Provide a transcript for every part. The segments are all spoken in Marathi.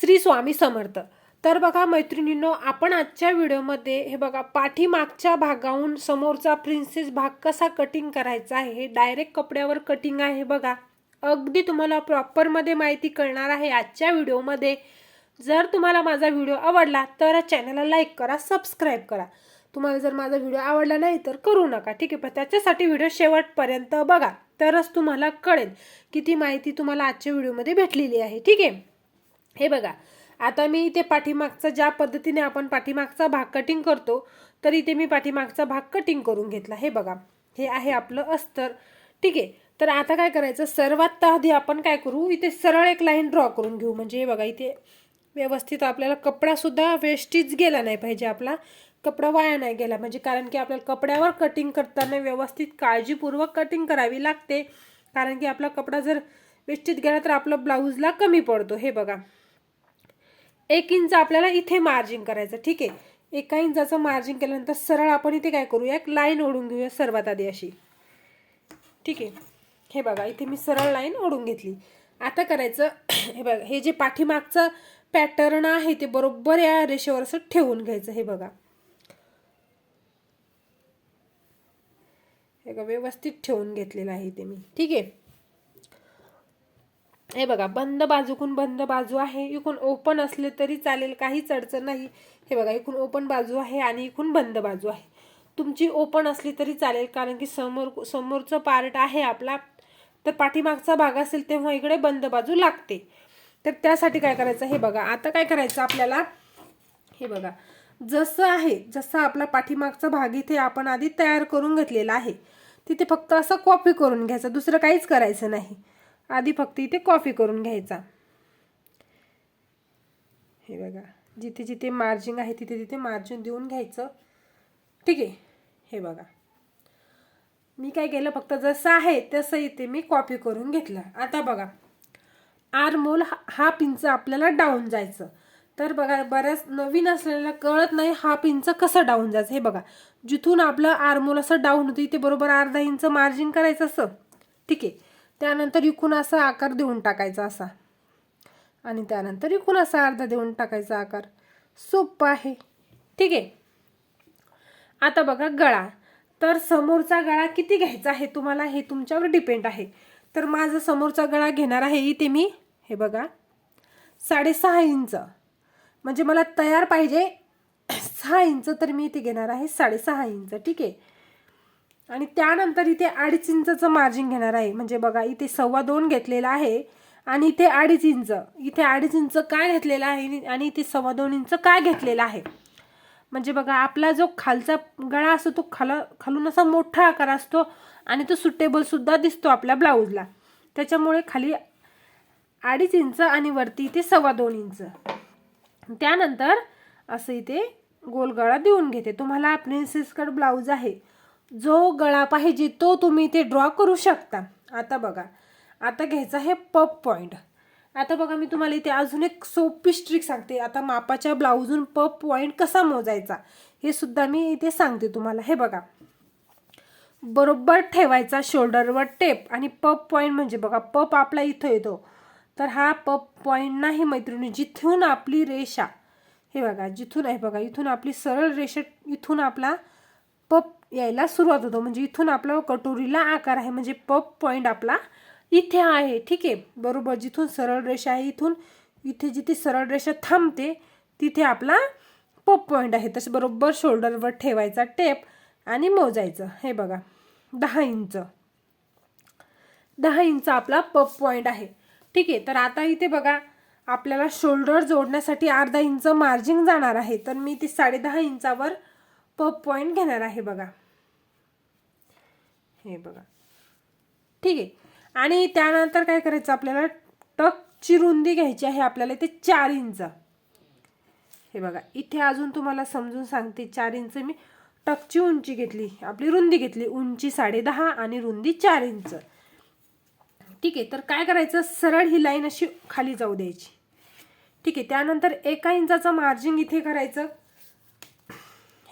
श्री स्वामी समर्थ. तर बघा मैत्रिणींनो आपण आजच्या व्हिडिओमध्ये हे बघा पाठीमागच्या भागाहून समोरचा प्रिन्सेस भाग कसा कटिंग करायचा आहे हे डायरेक्ट कपड्यावर कटिंग आहे बघा. अगदी तुम्हाला प्रॉपरमध्ये माहिती कळणार आहे आजच्या व्हिडिओमध्ये. जर तुम्हाला माझा व्हिडिओ आवडला तर चॅनलला लाईक करा सबस्क्राईब करा. तुम्हाला जर माझा व्हिडिओ आवडला नाही तर करू नका. ठीक आहे पण त्याच्यासाठी व्हिडिओ शेवटपर्यंत बघा. तरच तुम्हाला कळेल की ती माहिती तुम्हाला आजच्या व्हिडिओमध्ये भेटलेली आहे. ठीक आहे? हे बघा आता मी इथे पाठीमागचा ज्या पद्धतीने आपण पाठीमागचा भाग कटिंग करतो तर इथे मी पाठीमागचा भाग कटिंग करून घेतला. हे बघा हे आहे आपलं अस्तर. ठीक आहे तर आता काय करायचं? सर्वात आधी आपण काय करू? इथे सरळ एक लाईन ड्रॉ करून घेऊ. म्हणजे हे बघा इथे व्यवस्थित आपल्याला कपडासुद्धा वेस्टीच गेला नाही पाहिजे आपला. कपडा वाया नाही गेला म्हणजे कारण की आपल्याला कपड्यावर कटिंग करताना व्यवस्थित काळजीपूर्वक कटिंग करावी लागते. कारण की आपला कपडा जर वेस्टीत गेला तर आपलं ब्लाऊजला कमी पडतो. हे बघा. एक इंच आपल्याला इथे मार्जिन करायचं ठीक आहे? एका इंचाचं मार्जिन केल्यानंतर सरळ आपण इथे काय करूया? एक लाईन ओढून घेऊया सर्वात आधी अशी. ठीक आहे? हे बघा इथे मी सरळ लाईन ओढून घेतली. आता करायचं हे बघा हे जे पाठीमागचं पॅटर्न आहे ते बरोबर या रेषेवर असं ठेवून घ्यायचं हे बघा. हे बघा व्यवस्थित ठेवून घेतलेलं आहे ते मी. ठीक आहे? हे बघा बंद बाजूकून बंद बाजू आहे. इकून ओपन असले तरी चालेल काहीच अडचण नाही. हे बघा इकून ओपन बाजू आहे आणि इकून बंद बाजू आहे. तुमची ओपन असली तरी चालेल कारण की समोर समोरचं पार्ट आहे आपला. तर पाठीमागचा भाग असेल तेव्हा इकडे बंद बाजू लागते. तर त्यासाठी काय करायचं? हे बघा आता काय करायचं आपल्याला? हे बघा जसं आहे जसं आपला पाठीमागचा भाग इथे आपण आधी तयार करून घेतलेला आहे तिथे फक्त असं कॉपी करून घ्यायचं दुसरं काहीच करायचं नाही. आधी फक्त इथे कॉफी करून घ्यायचा. हे बघा जिथे जिथे मार्जिन आहे तिथे तिथे मार्जिन देऊन घ्यायचं. ठीक आहे? हे बघा. मी काय केलं फक्त जसं आहे तसं इथे मी कॉपी करून घेतलं. आता बघा आरमोल हा पिंच आपल्याला डाऊन जायचं. तर बघा बऱ्याच नवीन असलेल्या कळत नाही हा पिंच कसं डाऊन जायचं. हे बघा जिथून आपलं आरमोल असं डाऊन होतं इथे बरोबर अर्धा इंच मार्जिन करायचं असं. ठीक आहे? त्यानंतर इकून असा आकार देऊन टाकायचा असा. आणि त्यानंतर इकून असा अर्धा देऊन टाकायचा आकार. सोपं आहे. ठीक आहे? आता बघा गळा. तर समोरचा गळा किती घ्यायचा आहे तुम्हाला हे तुमच्यावर डिपेंड आहे. तर माझा समोरचा गळा घेणार आहे इथे मी. हे बघा. साडेसहा इंच. म्हणजे मला तयार पाहिजे सहा इंच तर मी इथे घेणार आहे साडेसहा इंच. ठीक आहे? आणि त्यानंतर इथे अडीच इंचचं मार्जिन घेणार आहे. म्हणजे बघा इथे सव्वा दोन घेतलेलं आहे आणि इथे अडीच इंच इथे अडीच इंच काय घेतलेलं आहे आणि इथे सव्वा दोन इंच काय घेतलेलं आहे? म्हणजे बघा आपला जो खालचा गळा असतो तो खाला खालून असा मोठा आकार असतो आणि तो सुटेबलसुद्धा दिसतो आपल्या ब्लाऊजला. त्याच्यामुळे खाली अडीच इंच आणि वरती इथे सव्वा दोन इंच त्यानंतर असं इथे गोलगळा देऊन घेते. तुम्हाला प्रिन्सेस कट ब्लाऊज आहे. जो गळा पाहिजे तो तुम्ही इथे ड्रॉ करू शकता. आता बघा. आता घ्यायचा आहे पप पॉईंट आता बघा मी तुम्हाला इथे अजून एक सोपी स्ट्रिक सांगते. आता मापाच्या ब्लाऊजून पप पॉईंट कसा मोजायचा हे सुद्धा मी इथे सांगते तुम्हाला. हे बघा. बरोबर ठेवायचा शोल्डरवर टेप आणि पप पॉईंट म्हणजे बघा पप आपला इथं येतो. तर हा पप पॉईंट नाही मैत्रिणी जिथून आपली रेषा. हे बघा जिथून आहे बघा इथून आपली सरळ रेषा इथून आपला पप यायला सुरुवात होतो. म्हणजे इथून आपला कटोरीला आकार आहे. म्हणजे पप पॉईंट आपला इथे आहे. ठीक आहे? बरोबर? जिथून सरळ रेषा आहे इथून इथे जिथे सरळ रेषा थांबते तिथे आपला पप पॉईंट आहे. तसे बरोबर शोल्डरवर ठेवायचा टेप आणि मोजायचं. हे बघा. दहा इंच. दहा इंच आपला पप पॉईंट आहे. ठीक आहे? तर आता इथे बघा. आपल्याला शोल्डर जोडण्यासाठी अर्धा इंच मार्जिन जाणार आहे. तर मी ते साडेदहा इंचावर पप पॉईंट घेणार आहे बघा. हे बघा. ठीक आहे. आणि त्यानंतर काय करायचं आपल्याला? टकची रुंदी घ्यायची आहे आपल्याला ते चार इंच. हे बघा. इथे अजून तुम्हाला समजून सांगते चार इंच मी. टकची उंची घेतली. आपली रुंदी घेतली. उंची साडे दहा आणि रुंदी चार इंच. ठीक आहे. तर काय करायचं? सरळ ही लाईन अशी खाली जाऊ द्यायची. ठीक आहे. त्यानंतर एका इंचाचं मार्जिन इथे करायचं.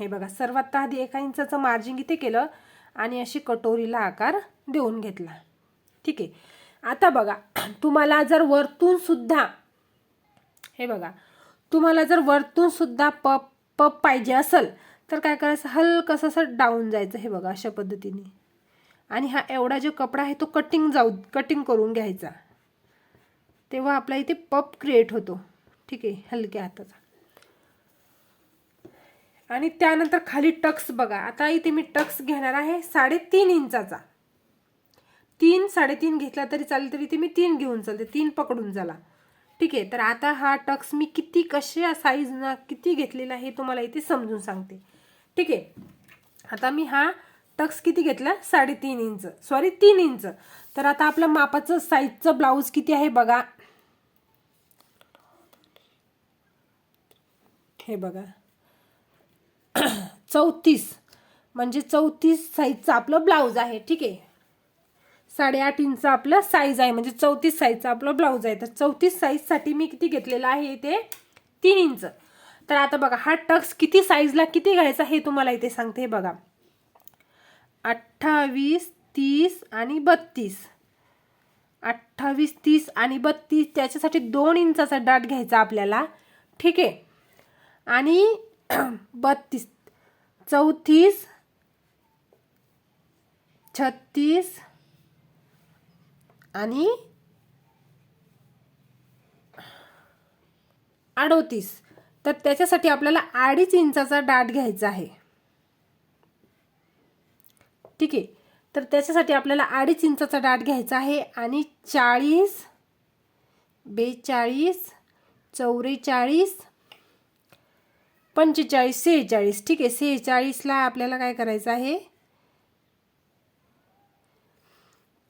हे बघा. सर्वात आधी एका इंचाचं मार्जिंग इथे केलं. आणि अशी कटोरीला आकार देऊन घेतला. ठीक आहे. आता बघा तुम्हाला जर वरतून सुद्धा हे बघा तुम्हाला जर वरतून सुद्धा पप पप पाहिजे असेल तर काय करायचं? हलकंसं असं डाऊन जायचं हे बघा अशा पद्धतीने. आणि हा एवढा जो कपडा आहे तो कटिंग जाऊ कटिंग करून घ्यायचा. तेव्हा आपला इथे पप क्रिएट होतो. ठीक आहे हलक्या हाताचा. आणि त्यानंतर खाली टक्स बघा. आता इथे मी टक्स घेणार आहे. साडेतीन इंचाचा. तीन साडेतीन घेतला तरी चालेल तरी इथे मी तीन घेऊन चालते. तीन पकडून झाला ठीक आहे. तर आता हा टक्स मी किती कशा साईजना किती घेतलेला हे तुम्हाला इथे समजून सांगते. ठीक आहे. आता मी हा टक्स किती घेतला? साडेतीन इंच. सॉरी तीन इंच. तर आता आपलं मापाचं साईजचं ब्लाऊज किती आहे बघा. हे बघा. चौतीस. म्हणजे चौतीस साईजचं आपलं ब्लाऊज आहे ठीक आहे? साडेआठ इंच आपलं साईज आहे म्हणजे चौतीस साईजचा आपलं ब्लाऊज आहे. तर चौतीस साईजसाठी मी किती घेतलेलं आहे इथे? तीन इंच तर आता बघा हा टक्स किती साईजला किती घ्यायचा हे तुम्हाला इथे सांगते हे बघा. अठ्ठावीस तीस आणि बत्तीस. अठ्ठावीस तीस आणि बत्तीस त्याच्यासाठी दोन इंचाचा डाट घ्यायचा आपल्याला ठीक आहे? आणि बत्तीस चौतीस छत्तीस आणि अडोतीस. तर त्याच्यासाठी आपल्याला अडीच इंचाचा डाट घ्यायचा आहे. ठीक आहे? तर त्याच्यासाठी आपल्याला अडीच इंचाचा डाट घ्यायचा आहे आणि चाळीस बेचाळीस चौवेचाळीस पंचेचाळीस सेहेचाळीस. ठीक आहे सेहेचाळीसला आपल्याला काय करायचं आहे?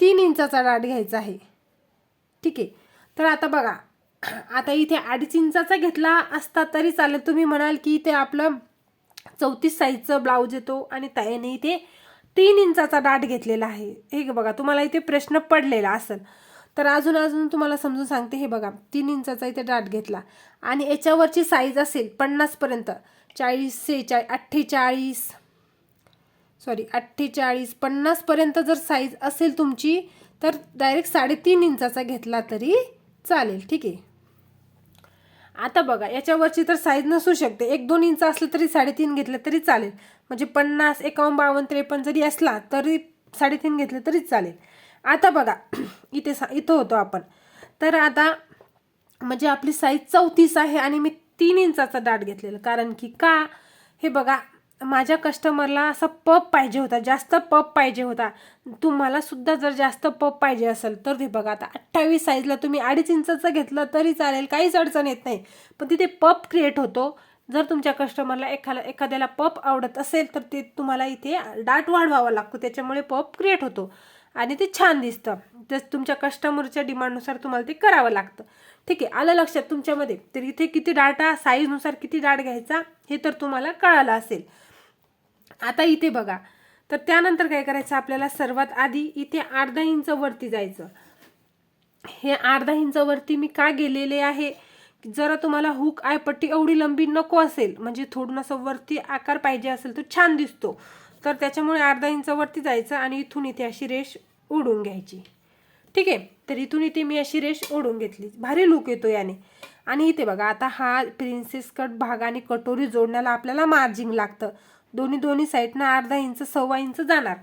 तीन इंचाचा डाट घ्यायचा आहे. ठीक आहे. तर आता बघा आता इथे अडीच इंचाचा घेतला असता तरी चालेल. तुम्ही म्हणाल की इथे आपलं चौतीस साईजचं ब्लाऊज येतो आणि त्याने इथे तीन इंचाचा डाट घेतलेला आहे. हे बघा तुम्हाला इथे प्रश्न पडलेला असेल. तर अजून अजून तुम्हाला समजून सांगते हे बघा तीन इंचाचा इथे डाट घेतला. आणि याच्यावरची साईज असेल पन्नासपर्यंत चाळीस सेहेचाळीस अठ्ठेचाळीस सॉरी अठ्ठेचाळीस पन्नासपर्यंत जर साईज असेल तुमची तर डायरेक्ट साडेतीन इंचाचा घेतला तरी चालेल ठीक आहे? आता बघा याच्यावरची तर साईज नसू शकते. एक दोन इंच असलं तरी साडेतीन घेतलं तरी चालेल. म्हणजे पन्नास एकावन्न बावन्न त्रेपन्न जरी असला तरी साडेतीन घेतलं तरी चालेल. आता बघा इथे सा इथं होतो आपण. तर आता म्हणजे आपली साईज चौतीस आहे आणि मी तीन इंचाचा डाट घेतलेला. कारण की का? हे बघा माझ्या कस्टमरला असा पप पाहिजे होता जास्त पप पाहिजे होता. तुम्हाला सुद्धा जर जास्त पप पाहिजे असेल तर ते बघा आता अठ्ठावीस साईजला तुम्ही अडीच इंचाचं घेतलं तरी चालेल काहीच अडचण येत नाही. पण तिथे पप क्रिएट होतो. जर तुमच्या कस्टमरला एखादा एखाद्याला पप आवडत असेल तर ते तुम्हाला इथे डाट वाढवावा लागतो. त्याच्यामुळे पप क्रिएट होतो. आणि ते छान दिसतं. तर तुमच्या कस्टमरच्या डिमांडनुसार तुम्हाला ते करावं लागतं. ठीक आहे आलं लक्षात तुमच्यामध्ये? तर इथे किती डाटा साईजनुसार किती डाट घ्यायचा हे तर तुम्हाला कळालं असेल. आता इथे बघा. तर त्यानंतर काय करायचं? आपल्याला सर्वात आधी इथे अर्धा इंच वरती जायचं. हे अर्धा इंच वरती मी का गेलेले आहे? जरा तुम्हाला हुक आयपट्टी एवढी लंबी नको असेल. म्हणजे थोडून असं वरती आकार पाहिजे असेल तर छान दिसतो. तर त्याच्यामुळे अर्धा इंच वरती जायचं आणि इथून इथे अशी रेष ओढून घ्यायची. ठीक आहे? तर इथून इथे मी अशी रेष ओढून घेतली. भारी लुक येतो याने. आणि इथे बघा आता हा प्रिन्सेस कट भाग आणि कटोरी जोडण्याला आपल्याला मार्जिंग लागतं. दोन्ही दोन्ही साईडनं अर्धा इंच सव्वा इंच जाणार.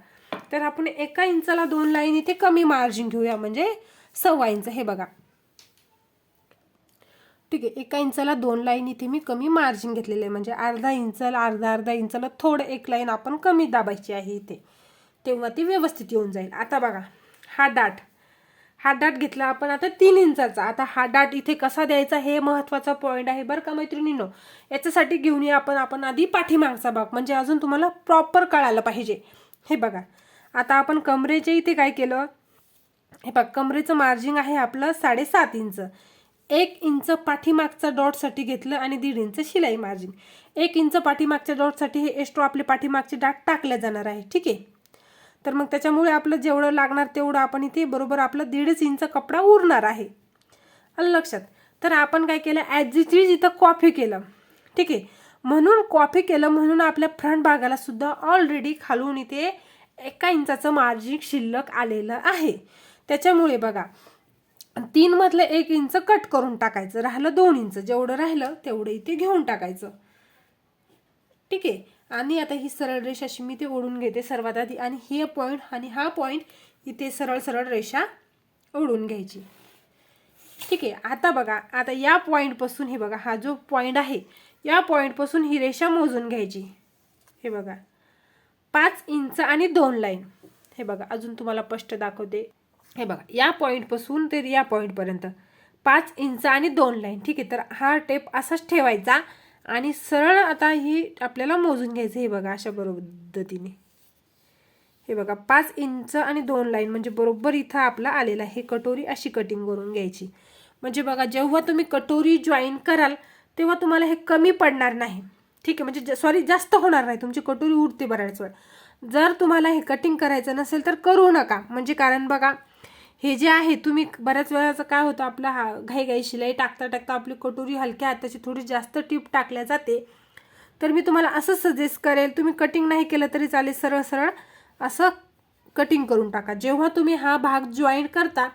तर आपण एका इंचाला दोन लाईन इथे कमी मार्जिन घेऊया. म्हणजे सव्वा इंच हे बघा. ठीक आहे? एका इंचाला दोन लाईन इथे मी कमी मार्जिन घेतलेलं आहे. म्हणजे अर्धा इंचाला अर्धा अर्धा इंचाला थोडं एक लाईन आपण कमी दाबायची आहे इथे. तेव्हा ती व्यवस्थित येऊन जाईल. आता बघा हा डाट. हा डाट घेतला आपण आता तीन इंचाचा. आता हा डाट इथे कसा द्यायचा हे महत्त्वाचा पॉईंट आहे बरं का मैत्रिणीनो? याच्यासाठी घेऊन या आपण. आपण आधी पाठीमागचा भाग म्हणजे अजून तुम्हाला प्रॉपर कळायला पाहिजे. हे बघा. आता आपण कमरेच्या इथे काय केलं? हे बघ कमरेचं मार्जिंग आहे आपलं साडेसात इंच. एक इंच पाठीमागचा डॉटसाठी घेतलं आणि दीड इंच शिलाई मार्जिन एक इंच पाठीमागच्या डॉटसाठी हे एस्ट्रो आपले पाठीमागचे डाट टाकले जाणार आहे. ठीक आहे? तर मग त्याच्यामुळे आपलं जेवढं लागणार तेवढं आपण इथे बरोबर आपलं दीडच इंच कपडा उरणार आहे. आलं लक्षात? तर आपण काय केलं? ॲज इट इज इथं कॉफी केलं. ठीक आहे? म्हणून कॉफी केलं म्हणून आपल्या फ्रंट भागाला सुद्धा ऑलरेडी खालून इथे एका इंचाचं मार्जिन शिल्लक आलेलं आहे. त्याच्यामुळे बघा तीनमधलं एक इंच कट करून टाकायचं. राहिलं दोन इंच. जेवढं राहिलं तेवढं इथे घेऊन टाकायचं. ठीक आहे? आणि आता ही सरळ रेषा अशी मी ते ओढून घेते सर्वात आधी. आणि ही पॉईंट आणि हा पॉईंट इथे सरळ सरळ रेषा ओढून घ्यायची. ठीक आहे आता बघा आता या पॉईंटपासून हे बघा हा जो पॉईंट आहे या पॉईंटपासून ही रेषा मोजून घ्यायची. हे बघा पाच इंच आणि दोन लाईन. हे बघा अजून तुम्हाला स्पष्ट दाखवते. हे बघा या पॉईंटपासून ते या पॉईंटपर्यंत पाच इंच आणि दोन लाईन. ठीक आहे तर हा टेप असाच ठेवायचा. आणि सरळ आता ही आपल्याला मोजून घ्यायचं हे बघा अशा पद्धतीने. हे बघा पाच इंच आणि दोन लाईन म्हणजे बरोबर इथं आपला आलेला आहे. कटोरी अशी कटिंग करून घ्यायची. म्हणजे बघा जेव्हा तुम्ही कटोरी जॉईन कराल तेव्हा तुम्हाला हे कमी पडणार नाही. ठीक आहे म्हणजे सॉरी जास्त होणार नाही. तुमची कटोरी उडते बऱ्याच वेळ. जर तुम्हाला हे कटिंग करायचं नसेल तर करू नका. म्हणजे कारण बघा हे जे आहे तुम्ही बऱ्याच वेळाचं काय होतं आपला हा घाई घाई शिलाई टाकता टाकता आपली कटोरी हलक्या हाताची थोडी जास्त टीप टाकल्या जाते. तर मी तुम्हाला असं सजेस्ट करेल तुम्ही कटिंग नाही केलं तरी चालेल सरळ सरळ असं कटिंग करून टाका. जेव्हा तुम्ही हा भाग जॉईंट करता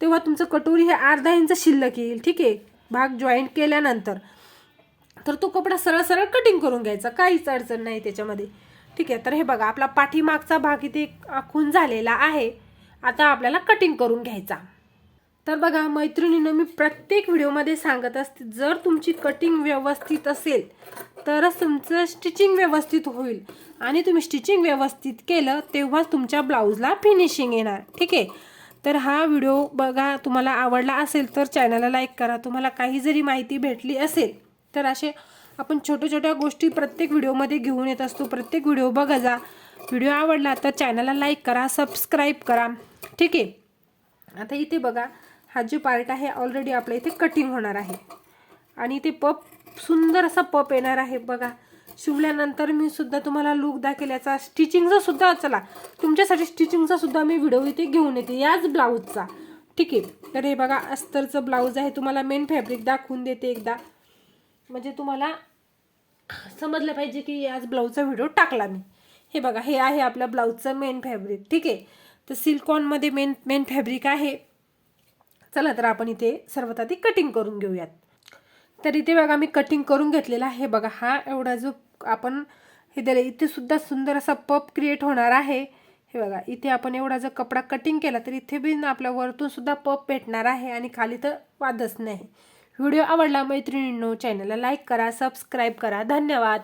तेव्हा तुमचं कटोरी हे अर्धा इंच शिल्लक येईल ठीक आहे? भाग जॉईंट केल्यानंतर. तर तो कपडा सरळ सरळ कटिंग करून घ्यायचा काहीच अडचण नाही त्याच्यामध्ये. ठीक आहे? तर हे बघा आपला पाठीमागचा भाग इथे आखून झालेला आहे. आता आपल्याला कटिंग करून घ्यायचा. तर बघा मैत्रिणीनं मी प्रत्येक व्हिडिओमध्ये सांगत असते जर तुमची कटिंग व्यवस्थित असेल तरच तुमचं स्टिचिंग व्यवस्थित होईल. आणि तुम्ही स्टिचिंग व्यवस्थित केलं तेव्हाच तुमच्या ब्लाऊजला फिनिशिंग येणार. ठीक आहे? तर हा व्हिडिओ बघा तुम्हाला आवडला असेल तर चॅनलला लाईक करा. तुम्हाला काही जरी माहिती भेटली असेल तर असे आपण छोट्या छोट्या गोष्टी प्रत्येक व्हिडिओमध्ये घेऊन येत असतो. प्रत्येक व्हिडिओ बघा जा. व्हिडिओ आवडला तर चॅनलला लाईक करा सबस्क्राईब करा. ठीक आहे. आता इथे बघा हा जो पार्ट आहे ऑलरेडी आपल्या इथे कटिंग होणार आहे. आणि इथे पप सुंदर असा पप येणार आहे बघा. शिवल्यानंतर मी सुद्धा तुम्हाला लूक दाखवल्याचा स्टिचिंगचा सुद्धा चला तुमच्यासाठी स्टिचिंगचा सुद्धा मी व्हिडिओ इथे घेऊन येते याच ब्लाऊजचा ठीक आहे. तर हे बघा अस्तरचं ब्लाऊज आहे तुम्हाला मेन फॅब्रिक दाखवून देते एकदा. म्हणजे तुम्हाला समजलं पाहिजे की याच ब्लाऊजचा व्हिडिओ टाकला मी. हे बघा हे आहे आपल्या ब्लाऊजचं मेन फॅब्रिक ठीक आहे. तर सिल्कॉनमध्ये मेन मेन फॅब्रिक आहे. चला तर आपण इथे सर्वात आधी कटिंग करून घेऊयात. तर इथे बघा मी कटिंग करून घेतलेला आहे. बघा हा एवढा जो आपण हे दिलं इथे सुद्धा सुंदर असा पप क्रिएट होणार आहे. हे बघा इथे आपण एवढा जर कपडा कटिंग केला तर इथे बी आपल्या वरतून सुद्धा पप भेटणार आहे आणि खाली तर वादच नाही. व्हिडिओ आवडला मैत्रिणींनो चॅनलला लाईक करा सबस्क्राईब करा. धन्यवाद!